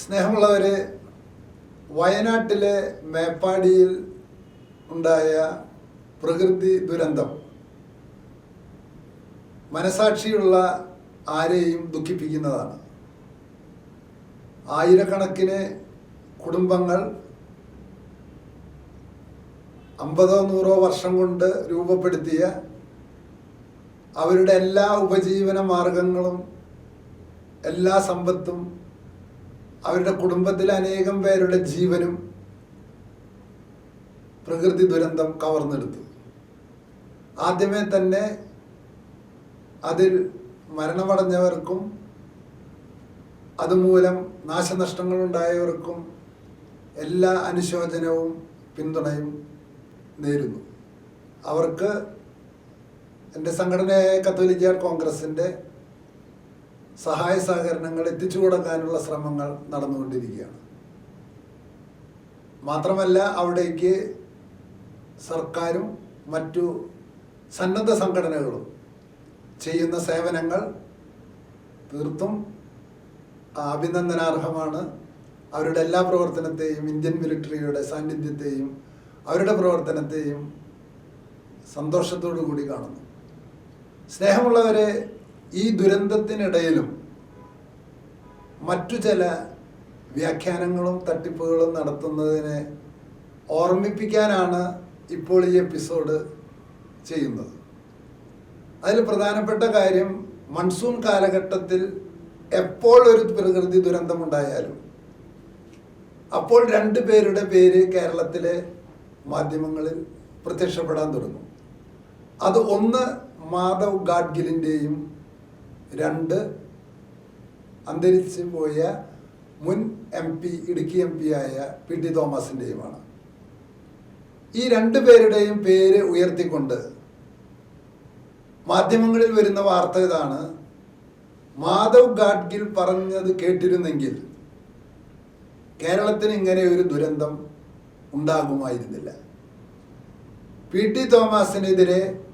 സ്നേഹമുള്ളവരെ വയനാട്ടിലെ മേപ്പാടിയിൽ ഉണ്ടായ പ്രകൃതി ദുരന്തം. മനസാക്ഷിയുള്ള ആരെയും ദുഃഖിപ്പിക്കുന്നതാണ്. ആയിരക്കണക്കിന് കുടുംബങ്ങൾ അമ്പതോ നൂറോ വർഷം കൊണ്ട് രൂപപ്പെടുത്തിയ അവരുടെ എല്ലാ ഉപജീവന മാർഗങ്ങളും എല്ലാ സമ്പത്തും അവരുടെ കുടുംബത്തിൽ അനേകം പേരുടെ ജീവനും പ്രകൃതി ദുരന്തം കവർന്നെടുത്തു. ആദ്യമേ തന്നെ അതിൽ മരണമടഞ്ഞവർക്കും അതുമൂലം നാശനഷ്ടങ്ങൾ ഉണ്ടായവർക്കും എല്ലാ അനുശോചനവും പിന്തുണയും നേരുന്നു. അവർക്ക് എന്റെ സംഘടനയായ കത്തോലിക്ക കോൺഗ്രസിന്റെ സഹായ സഹകരണങ്ങൾ എത്തിച്ചു കൊടുക്കാനുള്ള ശ്രമങ്ങൾ നടന്നുകൊണ്ടിരിക്കുകയാണ്. മാത്രമല്ല അവിടേക്ക് സർക്കാരും മറ്റു സന്നദ്ധ സംഘടനകളും ചെയ്യുന്ന സേവനങ്ങൾ തീർത്തും അഭിനന്ദനാർഹമാണ്. അവരുടെ എല്ലാ പ്രവർത്തനത്തെയും ഇന്ത്യൻ മിലിറ്ററിയുടെ സാന്നിധ്യത്തെയും അവരുടെ പ്രവർത്തനത്തെയും സന്തോഷത്തോടു കൂടി കാണുന്നു. സ്നേഹമുള്ളവരെ ഈ ദുരന്തത്തിനിടയിലും മറ്റു ചില വ്യാഖ്യാനങ്ങളും തട്ടിപ്പുകളും നടത്തുന്നതിനെ ഓർമ്മിപ്പിക്കാനാണ് ഇപ്പോൾ ഈ എപ്പിസോഡ് ചെയ്യുന്നത്. അതിൽ പ്രധാനപ്പെട്ട കാര്യം മൺസൂൺ കാലഘട്ടത്തിൽ എപ്പോൾ ഒരു പ്രകൃതി ദുരന്തമുണ്ടായാലും അപ്പോൾ രണ്ട് പേരുടെ പേര് കേരളത്തിലെ മാധ്യമങ്ങളിൽ പ്രത്യക്ഷപ്പെടാൻ തുടങ്ങും. അത് ഒന്ന് മാധവ് ഗാഡ്ഗിലിന്റെയും രണ്ട് അന്തരിച്ചു പോയ മുൻ M P Idukki M P ആയ പി ടി തോമസിന്റെയുമാണ് ഈ രണ്ട് പേരുടെയും പേര് ഉയർത്തിക്കൊണ്ട് മാധ്യമങ്ങളിൽ വരുന്ന വാർത്ത ഇതാണ്. മാധവ് ഗാഡ്ഗിൽ പറഞ്ഞത് കേട്ടിരുന്നെങ്കിൽ കേരളത്തിന് ഇങ്ങനെ ഒരു ദുരന്തം ഉണ്ടാകുമായിരുന്നില്ല. പി ടി തോമസിനെതിരെ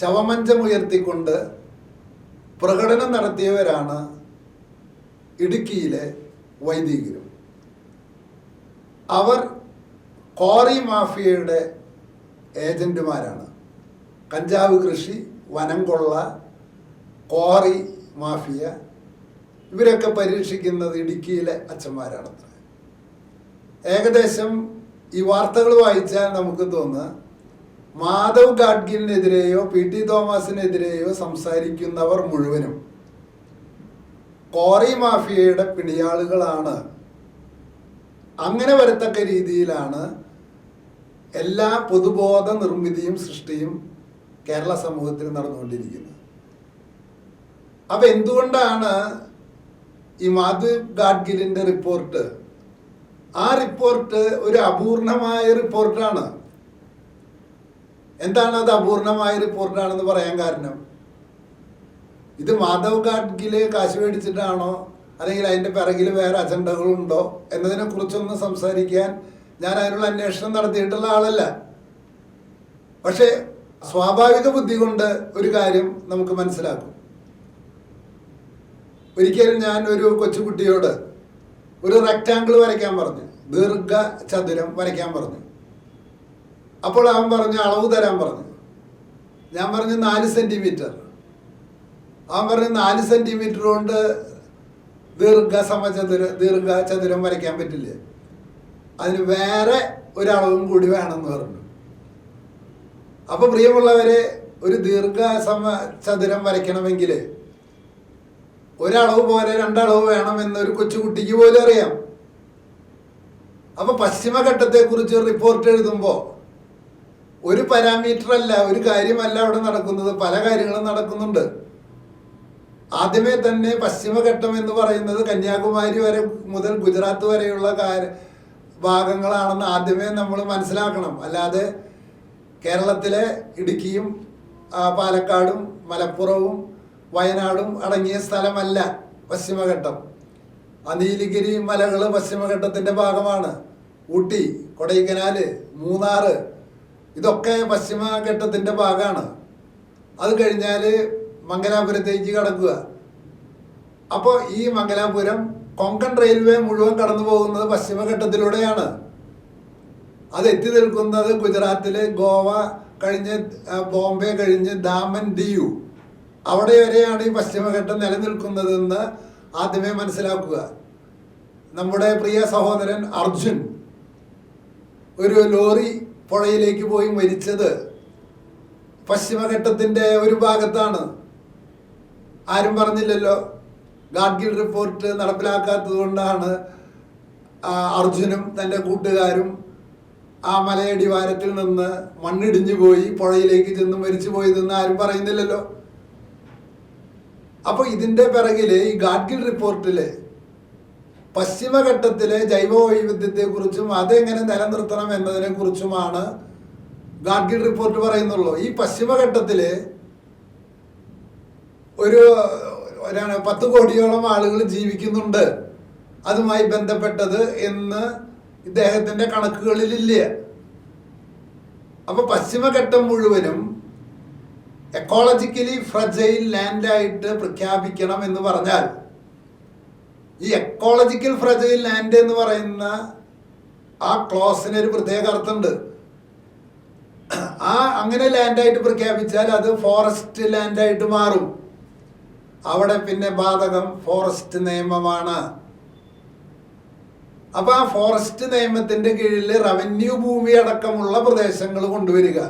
ശവമഞ്ചം ഉയർത്തിക്കൊണ്ട് പ്രകടനം നടത്തിയവരാണ് ഇടുക്കിയിലെ വൈദികരും. അവർ കോറി മാഫിയയുടെ ഏജന്റുമാരാണ്. കഞ്ചാവ് കൃഷി വനം കൊള്ള കോറി മാഫിയ ഇവരൊക്കെ പരീക്ഷിക്കുന്നത് ഇടുക്കിയിലെ അച്ഛന്മാരാണത്ര. ഏകദേശം ഈ വാർത്തകൾ വായിച്ചാൽ നമുക്ക് തോന്നുക മാധവ് ഗാഡ്ഗിലിനെതിരെയോ പി ടി തോമസിനെതിരെയോ സംസാരിക്കുന്നവർ മുഴുവനും കോറി മാഫിയയുടെ പിടിയാളുകളാണ്. അങ്ങനെ വരത്തക്ക രീതിയിലാണ് എല്ലാ പൊതുബോധ നിർമ്മിതിയും സൃഷ്ടിയും കേരള സമൂഹത്തിൽ നടന്നുകൊണ്ടിരിക്കുന്നത്. അപ്പം എന്തുകൊണ്ടാണ് ഈ മാധവ് ഗാഡ്ഗിലിന്റെ റിപ്പോർട്ട്? ആ റിപ്പോർട്ട് ഒരു അപൂർണമായ റിപ്പോർട്ടാണ്. എന്താണ് അത് അപൂർണമായ റിപ്പോർട്ടാണെന്ന് പറയാൻ കാരണം? ഇത് മാധവ് ഗാഡ്ഗിൽ കാശ് മേടിച്ചിട്ടാണോ? അല്ലെങ്കിൽ അതിന്റെ പിറകിൽ വേറെ അജണ്ടകളുണ്ടോ? എന്നതിനെ കുറിച്ചൊന്നും സംസാരിക്കാൻ ഞാൻ അതിനുള്ള അന്വേഷണം നടത്തിയിട്ടുള്ള ആളല്ല. പക്ഷേ സ്വാഭാവിക ബുദ്ധി കൊണ്ട് ഒരു കാര്യം നമുക്ക് മനസ്സിലാക്കും. ഒരിക്കലും ഞാൻ ഒരു കൊച്ചുകുട്ടിയോട് ഒരു റെക്റ്റാങ്കിൾ വരയ്ക്കാൻ പറഞ്ഞു. ദീർഘ ചതുരം വരയ്ക്കാൻ പറഞ്ഞു. അപ്പോൾ അവൻ പറഞ്ഞു അളവ് തരാൻ പറഞ്ഞു. ഞാൻ പറഞ്ഞു നാല് സെന്റിമീറ്റർ അവൻ പറഞ്ഞു നാല് സെന്റിമീറ്റർ കൊണ്ട് ദീർഘ സമചതുര ദീർഘ ചതുരം വരയ്ക്കാൻ പറ്റില്ല? അതിന് വേറെ ഒരളവും കൂടി വേണമെന്ന് പറഞ്ഞു. അപ്പോൾ പ്രിയമുള്ളവരെ ഒരു ദീർഘ സമ ചതുരം വരയ്ക്കണമെങ്കിൽ ഒരളവ് പോലെ രണ്ടളവ് വേണം എന്നൊരു കൊച്ചുകുട്ടിക്ക് പോലും അറിയാം. അപ്പോൾ പശ്ചിമഘട്ടത്തെക്കുറിച്ച് റിപ്പോർട്ട് എഴുതുമ്പോൾ ഒരു പാരാമീറ്റർ അല്ല ഒരു കാര്യമല്ല അവിടെ നടക്കുന്നത്. പല കാര്യങ്ങളും നടക്കുന്നുണ്ട്. ആദ്യമേ തന്നെ പശ്ചിമഘട്ടം എന്ന് പറയുന്നത് കന്യാകുമാരി വരെ മുതൽ ഗുജറാത്ത് വരെയുള്ള ഭാഗങ്ങളാണെന്ന് ആദ്യമേ നമ്മൾ മനസ്സിലാക്കണം. അല്ലാതെ കേരളത്തിലെ ഇടുക്കിയും പാലക്കാടും മലപ്പുറവും വയനാടും അടങ്ങിയ സ്ഥലമല്ല പശ്ചിമഘട്ടം. ആ നീലഗിരി മലകൾ പശ്ചിമഘട്ടത്തിന്റെ ഭാഗമാണ്. ഊട്ടി കൊടൈക്കനാല് മൂന്നാറ് ഇതൊക്കെ പശ്ചിമഘട്ടത്തിന്റെ ഭാഗമാണ്. അത് കഴിഞ്ഞാൽ മംഗലാപുരത്തേക്ക് കടക്കുക. അപ്പോൾ ഈ മംഗലാപുരം കൊങ്കൺ റെയിൽവേ മുഴുവൻ കടന്നു പോകുന്നത് പശ്ചിമഘട്ടത്തിലൂടെയാണ്. അത് എത്തി നിൽക്കുന്നത് ഗുജറാത്തിലെ ഗോവ കഴിഞ്ഞ് ബോംബെ കഴിഞ്ഞ് ദാമൻ ദിയു. അവിടെ വരെയാണ് ഈ പശ്ചിമഘട്ടം നിലനിൽക്കുന്നതെന്ന് ആദ്യമേ മനസ്സിലാക്കുക. നമ്മുടെ പ്രിയ സഹോദരൻ അർജുൻ ഒരു ലോറി പുഴയിലേക്ക് പോയി മരിച്ചത് പശ്ചിമഘട്ടത്തിന്റെ ഒരു ഭാഗത്താണ്. ആരും പറഞ്ഞില്ലല്ലോ. ഗാഡ്ഗിൽ റിപ്പോർട്ട് നടപ്പിലാക്കാത്തത് കൊണ്ടാണ് അർജുനും തന്റെ കൂട്ടുകാരും ആ മലയടിവാരത്തിൽ നിന്ന് മണ്ണിടിഞ്ഞു പോയി പുഴയിലേക്ക് ചെന്ന് മരിച്ചു പോയതെന്ന് ആരും പറയുന്നില്ലല്ലോ. അപ്പോൾ ഇതിന്റെ പിറകിൽ ഈ ഗാഡ്ഗിൽ റിപ്പോർട്ടിൽ പശ്ചിമഘട്ടത്തിലെ ജൈവ വൈവിധ്യത്തെക്കുറിച്ചും അതെങ്ങനെ നിലനിർത്തണം എന്നതിനെ കുറിച്ചുമാണ് ഗാഡ്ഗിൽ റിപ്പോർട്ട് പറയുന്നുള്ളൂ. ഈ പശ്ചിമഘട്ടത്തിൽ ഒരു പത്ത് കോടിയോളം ആളുകൾ ജീവിക്കുന്നുണ്ട്. അതുമായി ബന്ധപ്പെട്ടത് എന്ന് ഇദ്ദേഹത്തിന്റെ കണക്കുകളിലില്ല? അപ്പോൾ പശ്ചിമഘട്ടം മുഴുവനും എക്കോളജിക്കലി ഫ്രജൈൽ ലാൻഡായിട്ട് പ്രഖ്യാപിക്കണം എന്ന് പറഞ്ഞാൽ ഈ എക്കോളജിക്കൽ ഫ്രജൈൽ ലാൻഡ് എന്ന് പറയുന്ന ആ ക്ലോസിന് ഒരു പ്രത്യേക അർത്ഥമുണ്ട്. ആ അങ്ങനെ ലാൻഡായിട്ട് പ്രഖ്യാപിച്ചാൽ അത് ഫോറസ്റ്റ് ലാൻഡായിട്ട് മാറും. അവിടെ പിന്നെ ബാധകം ഫോറസ്റ്റ് നിയമമാണ്. അപ്പൊ ആ ഫോറസ്റ്റ് നിയമത്തിന്റെ കീഴിൽ റവന്യൂ ഭൂമി അടക്കമുള്ള പ്രദേശങ്ങൾ കൊണ്ടുവരിക.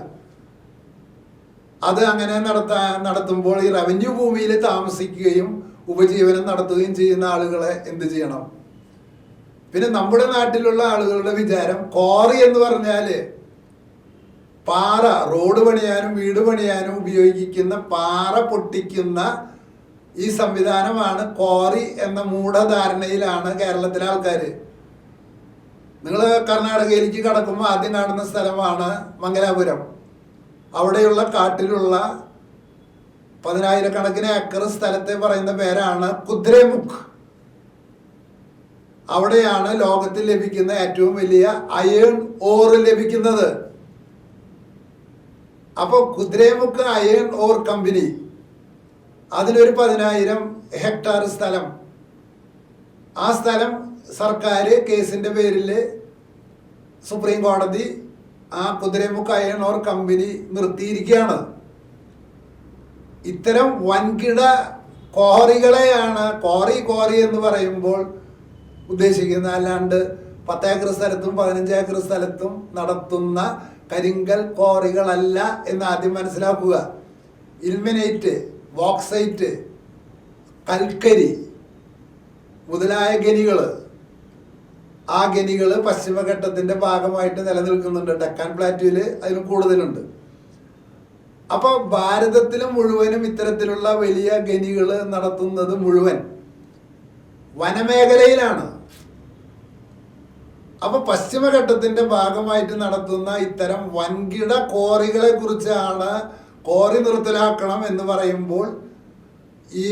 അത് അങ്ങനെ നടത്താൻ നടത്തുമ്പോൾ ഈ റവന്യൂ ഭൂമിയിൽ താമസിക്കുകയും ഉപജീവനം നടത്തുകയും ചെയ്യുന്ന ആളുകളെ എന്ത് ചെയ്യണം? പിന്നെ നമ്മുടെ നാട്ടിലുള്ള ആളുകളുടെ വിചാരം കോറി എന്ന് പറഞ്ഞാൽ പാറ റോഡ് പണിയാനും വീട് പണിയാനും ഉപയോഗിക്കുന്ന പാറ പൊട്ടിക്കുന്ന ഈ സംവിധാനമാണ് കോറി എന്ന മൂഢധാരണയിലാണ് കേരളത്തിലെ ആൾക്കാർ നിങ്ങൾ കർണാടകയിലേക്ക് കടക്കുമ്പോൾ ആദ്യം കാണുന്ന സ്ഥലമാണ് മംഗലാപുരം. അവിടെയുള്ള കാട്ടിലുള്ള പതിനായിരക്കണക്കിന് ഏക്കർ സ്ഥലത്തെ പറയുന്ന പേരാണ് കുദ്രേമുഖ് അവിടെയാണ് ലോകത്തിൽ ലഭിക്കുന്ന ഏറ്റവും വലിയ അയേൺ ഓർ ലഭിക്കുന്നത്. അപ്പോൾ കുദ്രേമുഖ് അയേൺ ഓർ കമ്പനി. അതിലൊരു പതിനായിരം ഹെക്ടാർ സ്ഥലം. ആ സ്ഥലം സർക്കാർ കേസിന്റെ പേരിൽ സുപ്രീം കോടതി ആ കുതിരമുക്ക് അയൺ ഓർ കമ്പനി നിർത്തിയിരിക്കുകയാണ്. ഇത്തരം വൻകിട കോറികളെയാണ് കോറി കോറി എന്ന് പറയുമ്പോൾ ഉദ്ദേശിക്കുന്നത്. അല്ലാണ്ട് പത്തേക്കർ സ്ഥലത്തും പതിനഞ്ച് ഏക്കർ സ്ഥലത്തും നടത്തുന്ന കരിങ്കൽ കോറികളല്ല എന്ന് ആദ്യം മനസ്സിലാക്കുക. ഇൽമിനേറ്റ് ബോക്സൈറ്റ് കൽക്കരി മുതലായ ഗനികൾ ആ ഗനികൾ പശ്ചിമഘട്ടത്തിന്റെ ഭാഗമായിട്ട് നിലനിൽക്കുന്നുണ്ട്. ഡക്കാൻ പ്ലാറ്റുവിൽ അതിന് കൂടുതലുണ്ട്. അപ്പോൾ ഭാരതത്തിൽ മുഴുവനും ഇത്തരത്തിലുള്ള വലിയ ഖനികൾ നടത്തുന്നത് മുഴുവൻ വനമേഖലയിലാണ്. അപ്പൊ പശ്ചിമഘട്ടത്തിന്റെ ഭാഗമായിട്ട് നടത്തുന്ന ഇത്തരം വൻകിട കോറികളെ കുറിച്ചാണ് കോറി നിർത്തലാക്കണം എന്ന് പറയുമ്പോൾ ഈ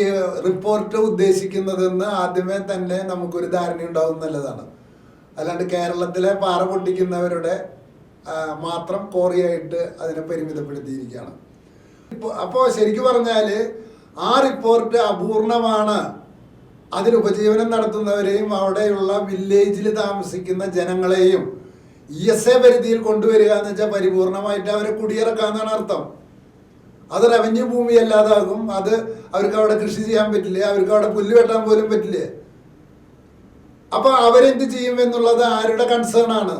റിപ്പോർട്ട് ഉദ്ദേശിക്കുന്നതെന്ന് ആദ്യമേ തന്നെ നമുക്കൊരു ധാരണ ഉണ്ടാവും നല്ലതാണ് അല്ലാണ്ട് കേരളത്തിലെ പാറ പൊട്ടിക്കുന്നവരുടെ മാത്രം കോറിയായിട്ട് അതിനെ പരിമിതപ്പെടുത്തിയിരിക്കുകയാണ്. അപ്പോൾ ശരിക്കും പറഞ്ഞാൽ ആ റിപ്പോർട്ട് അപൂർണമാണ്. അതിൽ ഉപജീവനം നടത്തുന്നവരെയും അവിടെയുള്ള വില്ലേജിൽ താമസിക്കുന്ന ജനങ്ങളെയും ഇ എസ് എ പരിധിയിൽ കൊണ്ടുവരിക എന്ന് വെച്ചാൽ പരിപൂർണമായിട്ട് അവരെ കുടിയിറക്കാന്നാണ് അർത്ഥം. അത് റവന്യൂ ഭൂമി അല്ലാതാകും. അത് അവർക്ക് അവിടെ കൃഷി ചെയ്യാൻ പറ്റില്ല? അവർക്ക് അവിടെ പുല്ല് വെട്ടാൻ പോലും പറ്റില്ല? അപ്പൊ അവരെന്ത് ചെയ്യും എന്നുള്ളത് ആരുടെ കൺസേൺ ആണ്?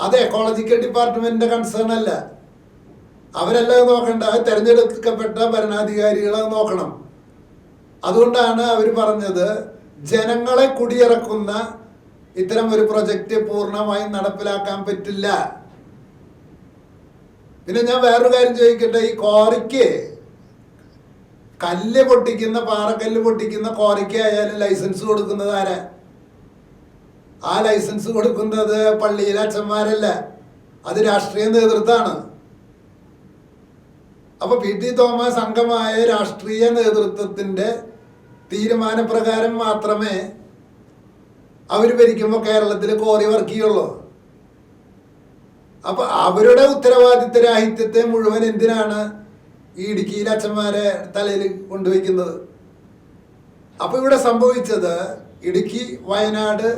അത് എക്കോളജിക്കൽ ഡിപ്പാർട്ട്മെന്റിന്റെ കൺസേൺ അല്ല. അവരല്ല നോക്കണ്ട തെരഞ്ഞെടുക്കപ്പെട്ട ഭരണാധികാരികളെ നോക്കണം. അതുകൊണ്ടാണ് അവർ പറഞ്ഞത് ജനങ്ങളെ കുടിയിറക്കുന്ന ഇത്തരം ഒരു പ്രൊജക്റ്റ് പൂർണമായും നടപ്പിലാക്കാൻ പറ്റില്ല. പിന്നെ ഞാൻ വേറൊരു കാര്യം ചോദിക്കട്ടെ ഈ കോറിക്ക് കല്ല് പൊട്ടിക്കുന്ന പാറക്കല്ല് പൊട്ടിക്കുന്ന കോറിക്ക് ആയാലും ലൈസൻസ് കൊടുക്കുന്നത് ആരാ? ആ ലൈസൻസ് കൊടുക്കുന്നത് പള്ളിയിലെ അച്ഛന്മാരല്ല. അത് രാഷ്ട്രീയ നേതൃത്വമാണ്. അപ്പൊ പി ടി തോമസ് അംഗമായ രാഷ്ട്രീയ നേതൃത്വത്തിന്റെ തീരുമാനപ്രകാരം മാത്രമേ അവർ ഭരിക്കുമ്പോൾ കേരളത്തിൽ കോറി വർക്ക് ചെയ്യുള്ളൂ. അപ്പൊ അവരുടെ ഉത്തരവാദിത്ത രാഹിത്യത്തെ മുഴുവൻ എന്തിനാണ് ഈ ഇടുക്കിയിലെ അച്ഛന്മാരെ തലയിൽ കൊണ്ടുവയ്ക്കുന്നത്? അപ്പോൾ ഇവിടെ സംഭവിച്ചത് ഇടുക്കി വയനാട്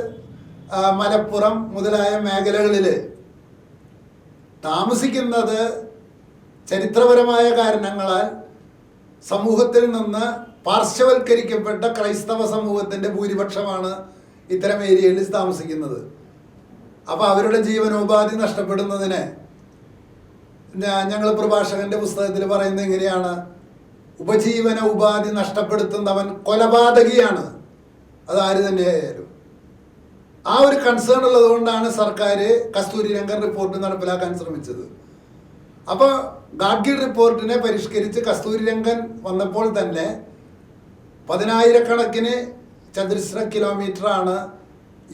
മലപ്പുറം മുതലായ മേഖലകളിൽ താമസിക്കുന്നത് ചരിത്രപരമായ കാരണങ്ങളാൽ സമൂഹത്തിൽ നിന്ന് പാർശ്വവൽക്കരിക്കപ്പെട്ട ക്രൈസ്തവ സമൂഹത്തിന്റെ ഭൂരിപക്ഷമാണ് ഇത്തരം ഏരിയയിൽ താമസിക്കുന്നത്. അപ്പോൾ അവരുടെ ജീവനോപാധി നഷ്ടപ്പെടുന്നതിന് ഞങ്ങൾ പ്രഭാഷകന്റെ പുസ്തകത്തിൽ പറയുന്നത് എങ്ങനെയാണ് ഉപജീവന ഉപാധി നഷ്ടപ്പെടുത്തുന്നവൻ കൊലപാതകിയാണ്. അത് ആര് തന്നെയായാലും. ആ ഒരു കൺസേൺ ഉള്ളതുകൊണ്ടാണ് സർക്കാർ കസ്തൂരി രംഗൻ റിപ്പോർട്ട് നടപ്പിലാക്കാൻ ശ്രമിച്ചത്. അപ്പോൾ ഗാഡ്ഗിൽ റിപ്പോർട്ടിനെ പരിഷ്കരിച്ച് കസ്തൂരിരംഗൻ വന്നപ്പോൾ തന്നെ പതിനായിരക്കണക്കിന് ചതുരശ്ര കിലോമീറ്ററാണ്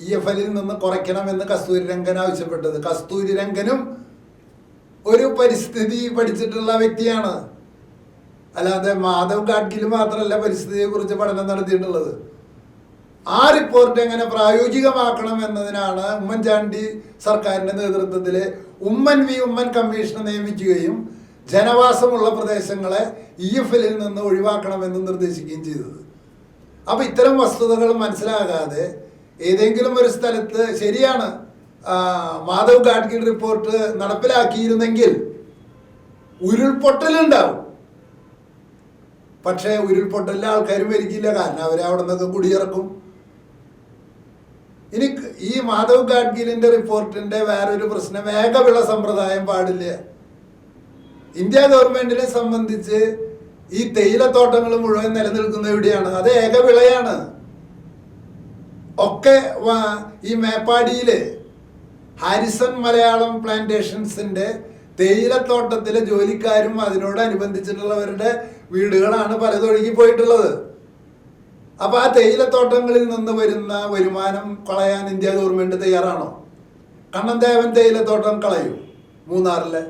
ഇ എഫ് എല്ലിൽ നിന്ന് കുറയ്ക്കണമെന്ന് കസ്തൂരി രംഗൻ ആവശ്യപ്പെട്ടത്. കസ്തൂരി രംഗനും ഒരു പരിസ്ഥിതി പഠിച്ചിട്ടുള്ള വ്യക്തിയാണ്. അല്ലാതെ മാധവ് ഗാഡ്ഗിൽ മാത്രമല്ല പരിസ്ഥിതിയെ കുറിച്ച് പഠനം നടത്തിയിട്ടുള്ളത്. ആ റിപ്പോർട്ട് എങ്ങനെ പ്രായോഗികമാക്കണം എന്നതിനാണ് ഉമ്മൻചാണ്ടി സർക്കാരിന്റെ നേതൃത്വത്തിൽ ഉമ്മൻ വി ഉമ്മൻ കമ്മീഷനെ നിയമിക്കുകയും ജനവാസമുള്ള പ്രദേശങ്ങളെ ഇ എഫ് എല്ലിൽ നിന്ന് ഒഴിവാക്കണമെന്ന് നിർദ്ദേശിക്കുകയും ചെയ്തത്. അപ്പൊ ഇത്തരം വസ്തുതകൾ മനസ്സിലാകാതെ ഏതെങ്കിലും ഒരു സ്ഥലത്ത് ശരിയാണ് മാധവ് ഗാഡ്ഗിൽ റിപ്പോർട്ട് നടപ്പിലാക്കിയിരുന്നെങ്കിൽ ഉരുൾപൊട്ടലുണ്ടാവും പക്ഷേ ഉരുൾപൊട്ടലിലെ ആൾക്കാർ മരിക്കില്ല കാരണം അവർ അവിടെ നിന്നൊക്കെ കുടിയിറക്കും. ഇനി ഈ മാധവ് ഗാഡ്ഗിലിന്റെ റിപ്പോർട്ടിന്റെ വേറൊരു പ്രശ്നം ഏകവിള സമ്പ്രദായം പാടില്ല? ഇന്ത്യ ഗവൺമെന്റിനെ സംബന്ധിച്ച് ഈ തേയിലത്തോട്ടങ്ങൾ മുഴുവൻ നിലനിൽക്കുന്ന എവിടെയാണ്? അത് ഏകവിളയാണ്. ഒക്കെ ഈ മേപ്പാടിയിൽ ഹാരിസൺ മലയാളം പ്ലാന്റേഷൻസിന്റെ തേയിലത്തോട്ടത്തിലെ ജോലിക്കാരും അതിനോടനുബന്ധിച്ചിട്ടുള്ളവരുടെ വീടുകളാണ് പലതൊഴുകി പോയിട്ടുള്ളത് അപ്പൊ ആ തേയിലത്തോട്ടങ്ങളിൽ നിന്ന് വരുന്ന വരുമാനം കളയാൻ ഇന്ത്യ ഗവൺമെന്റ് തയ്യാറാണോ? കണ്ണന്തേവൻ തേയിലത്തോട്ടം കളയൂ. മൂന്നാറിലെ.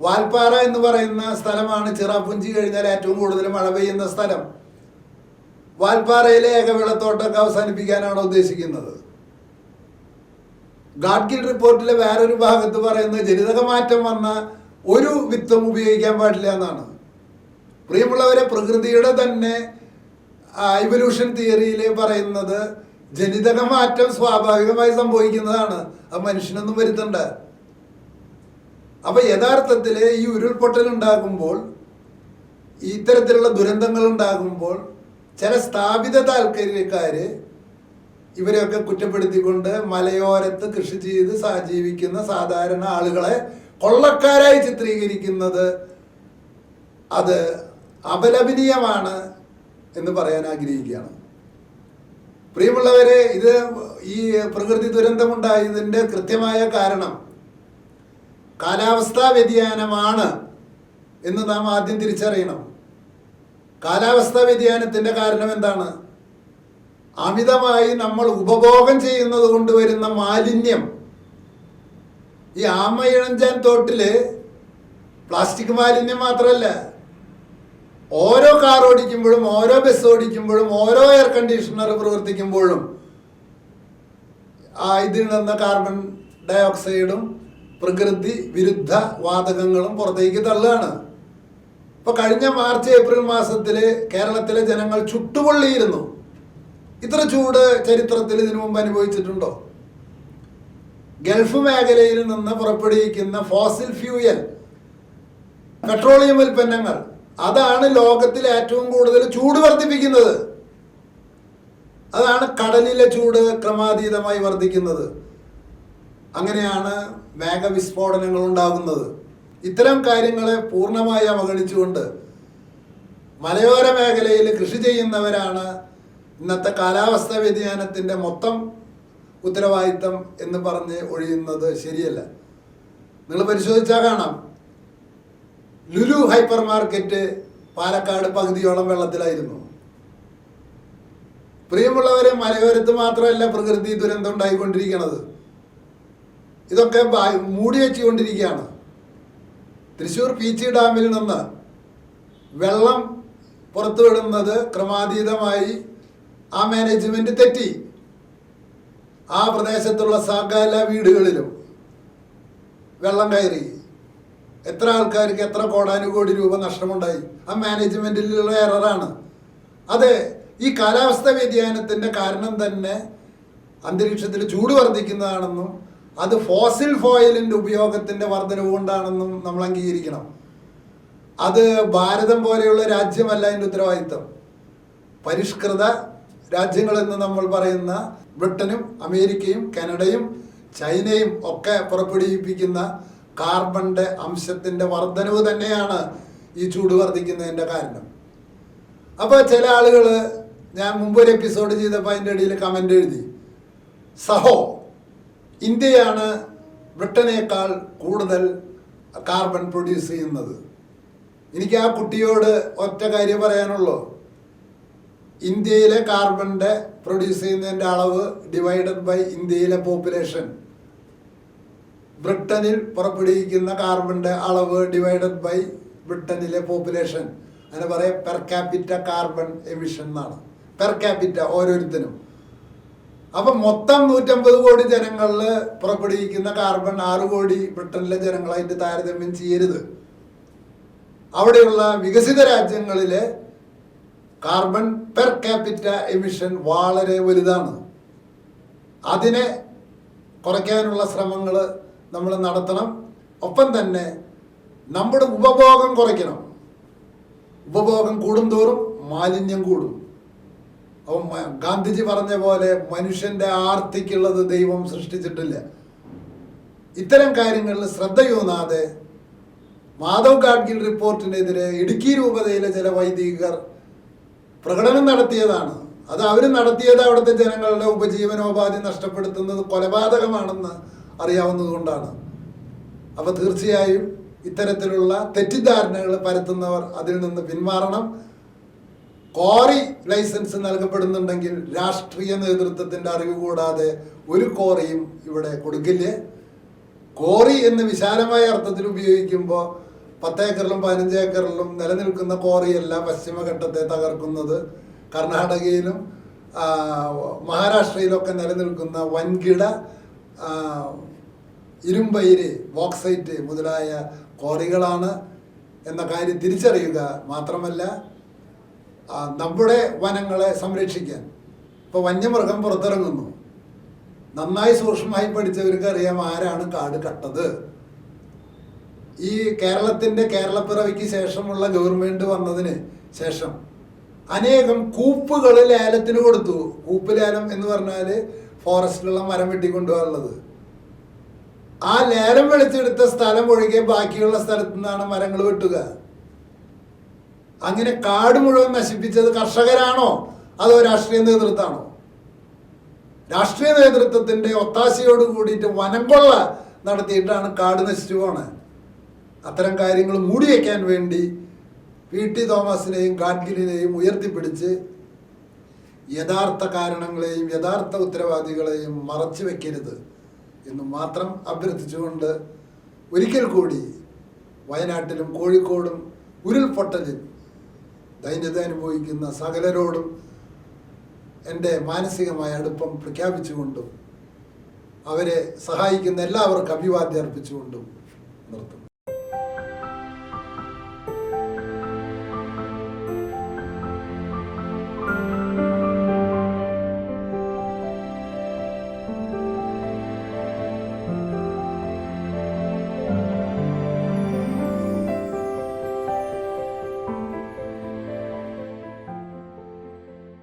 വാൽപ്പാറ എന്ന് പറയുന്ന സ്ഥലമാണ് ചിറാപ്പുഞ്ചി കഴിഞ്ഞാൽ ഏറ്റവും കൂടുതൽ മഴ പെയ്യുന്ന സ്ഥലം. വാൽപ്പാറയിലെ ഏകവിളത്തോട്ടമൊക്കെ അവസാനിപ്പിക്കാനാണ് ഉദ്ദേശിക്കുന്നത്. ഗാഡ്ഗിൽ റിപ്പോർട്ടിലെ വേറൊരു ഭാഗത്ത് പറയുന്നത് ജനിതക മാറ്റം വന്ന ഒരു വിത്തം ഉപയോഗിക്കാൻ പാടില്ല എന്നാണ്. പ്രിയമുള്ളവരെ പ്രകൃതിയുടെ തന്നെ ഇവല്യൂഷൻ തിയറിയിൽ പറയുന്നത് ജനിതക മാറ്റം സ്വാഭാവികമായി സംഭവിക്കുന്നതാണ്. അത് മനുഷ്യനൊന്നും വരുത്തണ്ട. അപ്പൊ യഥാർത്ഥത്തിൽ ഈ ഉരുൾപൊട്ടൽ ഉണ്ടാകുമ്പോൾ ഇത്തരത്തിലുള്ള ദുരന്തങ്ങൾ ഉണ്ടാകുമ്പോൾ ചില സ്ഥാപിത താൽക്കാര്യക്കാര് ഇവരെയൊക്കെ കുറ്റപ്പെടുത്തിക്കൊണ്ട് മലയോരത്ത് കൃഷി ചെയ്ത് സാജീവിക്കുന്ന സാധാരണ ആളുകളെ കൊള്ളക്കാരായി ചിത്രീകരിക്കുന്നത് അത് അപലപനീയമാണ് എന്ന് പറയാൻ ആഗ്രഹിക്കുകയാണ്. പ്രിയമുള്ളവരെ ഇത് ഈ പ്രകൃതി ദുരന്തമുണ്ടായതിന്റെ കൃത്യമായ കാരണം കാലാവസ്ഥാ വ്യതിയാനമാണ് എന്ന് നാം ആദ്യം തിരിച്ചറിയണം. കാലാവസ്ഥാ വ്യതിയാനത്തിന്റെ കാരണം എന്താണ്? അമിതമായി നമ്മൾ ഉപഭോഗം ചെയ്യുന്നത് കൊണ്ട് വരുന്ന മാലിന്യം. ഈ ആമയിഴഞ്ചാൻ തോട്ടിൽ പ്ലാസ്റ്റിക് മാലിന്യം മാത്രമല്ല ഓരോ കാർ ഓടിക്കുമ്പോഴും ഓരോ ബസ് ഓടിക്കുമ്പോഴും ഓരോ എയർ കണ്ടീഷണർ പ്രവർത്തിക്കുമ്പോഴും ഇതിൽ നിന്ന് കാർബൺ ഡയോക്സൈഡും പ്രകൃതി വിരുദ്ധ വാതകങ്ങളും പുറത്തേക്ക് തള്ളുകയാണ്. ഇപ്പൊ കഴിഞ്ഞ മാർച്ച് ഏപ്രിൽ മാസത്തിൽ കേരളത്തിലെ ജനങ്ങൾ ചുട്ടുപൊള്ളിയിരുന്നു. ഇത്ര ചൂട് ചരിത്രത്തിൽ ഇതിനു മുമ്പ് അനുഭവിച്ചിട്ടുണ്ടോ? ഗൾഫ് മേഖലയിൽ നിന്ന് പുറപ്പെടുവിക്കുന്ന ഫോസിൽ ഫ്യൂയൽ പെട്രോളിയം ഉൽപ്പന്നങ്ങൾ അതാണ് ലോകത്തിൽ ഏറ്റവും കൂടുതൽ ചൂട് വർദ്ധിപ്പിക്കുന്നത്. അതാണ് കടലിലെ ചൂട് ക്രമാതീതമായി വർദ്ധിക്കുന്നത്. അങ്ങനെയാണ് മേഘവിസ്ഫോടനങ്ങൾ ഉണ്ടാകുന്നത്. ഇത്തരം കാര്യങ്ങളെ പൂർണമായി അവഗണിച്ചുകൊണ്ട് മലയോര മേഖലയിൽ കൃഷി ചെയ്യുന്നവരാണ് ഇന്നത്തെ കാലാവസ്ഥാ വ്യതിയാനത്തിന്റെ മൊത്തം ഉത്തരവാദിത്തം എന്ന് പറഞ്ഞ് ഒഴിയുന്നത് ശരിയല്ല. നിങ്ങൾ പരിശോധിച്ചാൽ കാണാം. ലുലു ഹൈപ്പർ മാർക്കറ്റ് പാലക്കാട് പകുതിയോളം വെള്ളത്തിലായിരുന്നു. പ്രിയമുള്ളവരെ മലയോരത്ത് മാത്രമല്ല പ്രകൃതി ദുരന്തം ഉണ്ടായിക്കൊണ്ടിരിക്കുന്നത് ഇതൊക്കെ മൂടി വെച്ചുകൊണ്ടിരിക്കുകയാണ്. തൃശ്ശൂർ പീച്ചി ഡാമിൽ നിന്ന് വെള്ളം പുറത്തുവിടുന്നത് ക്രമാതീതമായി ആ മാനേജ്മെന്റ് തെറ്റി. ആ പ്രദേശത്തുള്ള സകല വീടുകളിലും വെള്ളം കയറി. എത്ര ആൾക്കാർക്ക് എത്ര കോടാനുകോടി രൂപ നഷ്ടമുണ്ടായി? ആ മാനേജ്മെന്റിലുള്ള എററാണ് അതെ ഈ കാലാവസ്ഥ വ്യതിയാനത്തിന്റെ കാരണം തന്നെ അന്തരീക്ഷത്തിൽ ചൂട് വർദ്ധിക്കുന്നതാണെന്നും അത് ഫോസിൽ ഫോയിലിന്റെ ഉപയോഗത്തിന്റെ വർധനവ് കൊണ്ടാണെന്നും നമ്മൾ അംഗീകരിക്കണം. അത് ഭാരതം പോലെയുള്ള രാജ്യമല്ല അതിന്റെ ഉത്തരവാദിത്തം. പരിഷ്കൃത രാജ്യങ്ങളെന്ന് നമ്മൾ പറയുന്ന ബ്രിട്ടനും അമേരിക്കയും കാനഡയും ചൈനയും ഒക്കെ പുറപ്പെടുവിപ്പിക്കുന്ന കാർബണിന്റെ അംശത്തിന്റെ വർധനവ് തന്നെയാണ് ഈ ചൂട് വർദ്ധിക്കുന്നതിന്റെ കാരണം. അപ്പോൾ ചില ആളുകൾ ഞാൻ മുമ്പ് ഒരു എപ്പിസോഡ് ചെയ്തപ്പോൾ അതിന്റെ ഇടയിൽ കമന്റ് എഴുതി. സഹോ ഇന്ത്യയാണ് ബ്രിട്ടനേക്കാൾ കൂടുതൽ കാർബൺ പ്രൊഡ്യൂസ് ചെയ്യുന്നത്. എനിക്ക് ആ കുട്ടിയോട് ഒറ്റ കാര്യം പറയാനുള്ളൂ. ഇന്ത്യയിലെ കാർബണിന്റെ പ്രൊഡ്യൂസ് ചെയ്യുന്നതിന്റെ അളവ് ഡിവൈഡഡ് ബൈ ഇന്ത്യയിലെ പോപ്പുലേഷൻ ബ്രിട്ടനിൽ പുറപ്പെടുവിക്കുന്ന കാർബണിന്റെ അളവ് ഡിവൈഡഡ് ബൈ ബ്രിട്ടനിലെ പോപ്പുലേഷൻ അങ്ങനെ പറയാം പെർ ക്യാപിറ്റ കാർബൺ എമിഷൻ എന്നാണ്. പെർ ക്യാപിറ്റ ഓരോരുത്തരും. അപ്പം മൊത്തം നൂറ്റമ്പത് കോടി ജനങ്ങളിൽ പുറപ്പെടുവിക്കുന്ന കാർബൺ ആറ് കോടി ബ്രിട്ടനിലെ ജനങ്ങളായിട്ട് താരതമ്യം ചെയ്യരുത്. അവിടെയുള്ള വികസിത രാജ്യങ്ങളിലെ കാർബൺ പെർ ക്യാപിറ്റ എമിഷൻ വളരെ വലുതാണ്. അതിനെ കുറയ്ക്കാനുള്ള ശ്രമങ്ങൾ നമ്മൾ നടത്തണം. ഒപ്പം തന്നെ നമ്മുടെ ഉപഭോഗം കുറയ്ക്കണം. ഉപഭോഗം കൂടുന്തോറും മാലിന്യം കൂടും. അപ്പം ഗാന്ധിജി പറഞ്ഞ പോലെ മനുഷ്യന്റെ ആർത്തിക്കുള്ളത് ദൈവം സൃഷ്ടിച്ചിട്ടില്ല. ഇത്തരം കാര്യങ്ങളിൽ ശ്രദ്ധയൂന്നാതെ മാധവ് ഗാഡ്ഗിൽ റിപ്പോർട്ടിനെതിരെ ഇടുക്കി രൂപതയിലെ ചില വൈദികർ പ്രകടനം നടത്തിയതാണ്. അത് അവർ നടത്തിയത് അവിടുത്തെ ജനങ്ങളുടെ ഉപജീവനോപാധി നഷ്ടപ്പെടുത്തുന്നത് കൊലപാതകമാണെന്ന് അറിയാവുന്നതുകൊണ്ടാണ് അപ്പോൾ തീർച്ചയായും ഇത്തരത്തിലുള്ള തെറ്റിദ്ധാരണകൾ പരത്തുന്നവർ അതിൽ നിന്ന് പിന്മാറണം. കോറി ലൈസൻസ് നൽകപ്പെടുന്നുണ്ടെങ്കിൽ രാഷ്ട്രീയ നേതൃത്വത്തിന്റെ അറിവ് കൂടാതെ ഒരു കോറിയും ഇവിടെ കൊടുക്കില്ല? കോറി എന്ന് വിശാലമായ അർത്ഥത്തിൽ ഉപയോഗിക്കുമ്പോൾ പത്തേക്കറിലും പതിനഞ്ച് ഏക്കറിലും നിലനിൽക്കുന്ന കോറിയല്ല പശ്ചിമഘട്ടത്തെ തകർക്കുന്നത്. കർണാടകയിലും മഹാരാഷ്ട്രയിലൊക്കെ നിലനിൽക്കുന്ന വൻകിട ഇരുമ്പയിര് ബോക്സൈറ്റ് മുതലായ കോറികളാണ് എന്ന കാര്യം തിരിച്ചറിയുക മാത്രമല്ല നമ്മുടെ വനങ്ങളെ സംരക്ഷിക്കാൻ. ഇപ്പോൾ വന്യമൃഗം പുറത്തിറങ്ങുന്നു. നന്നായി സൂക്ഷ്മമായി പഠിച്ചവർക്ക് അറിയാം ആരാണ് കാട് കട്ടത്. ഈ കേരളത്തിന്റെ കേരളപ്പിറവിക്ക് ശേഷമുള്ള ഗവൺമെന്റ് വന്നതിന് ശേഷം അനേകം കൂപ്പുകൾ ലേലത്തിന് കൊടുത്തു. കൂപ്പ് ലേലം എന്ന് പറഞ്ഞാൽ ഫോറസ്റ്റിലുള്ള മരം വെട്ടിക്കൊണ്ടുപോകാനുള്ളത്. ആ നേരം വെളിച്ചെടുത്ത സ്ഥലം ഒഴികെ ബാക്കിയുള്ള സ്ഥലത്തു നിന്നാണ് മരങ്ങൾ വെട്ടുക. അങ്ങനെ കാട് മുഴുവൻ നശിപ്പിച്ചത് കർഷകരാണോ? അതോ രാഷ്ട്രീയ നേതൃത്വമാണോ? രാഷ്ട്രീയ നേതൃത്വത്തിന്റെ ഒത്താശയോട് കൂടിയിട്ട് വനംകൊള്ള നടത്തിയിട്ടാണ് കാട് നശിച്ചു പോണത്. അത്തരം കാര്യങ്ങൾ മൂടിവെക്കാൻ വേണ്ടി പി ടി തോമസിനെയും ഗാഡ്ഗിലിനെയും ഉയർത്തിപ്പിടിച്ച് യഥാർത്ഥ കാരണങ്ങളെയും യഥാർത്ഥ ഉത്തരവാദികളെയും മറച്ചു വെക്കരുത് എന്ന് മാത്രം അഭ്യർത്ഥിച്ചുകൊണ്ട് ഒരിക്കൽ കൂടി വയനാട്ടിലും കോഴിക്കോടും ഉരുൾപൊട്ടലിൽ ദൈന്യത അനുഭവിക്കുന്ന സകലരോടും എന്റെ മാനസികമായ അടുപ്പം പ്രഖ്യാപിച്ചുകൊണ്ടും അവരെ സഹായിക്കുന്ന എല്ലാവർക്കും അഭിവാദ്യം അർപ്പിച്ചുകൊണ്ടും നിർത്തുന്നു.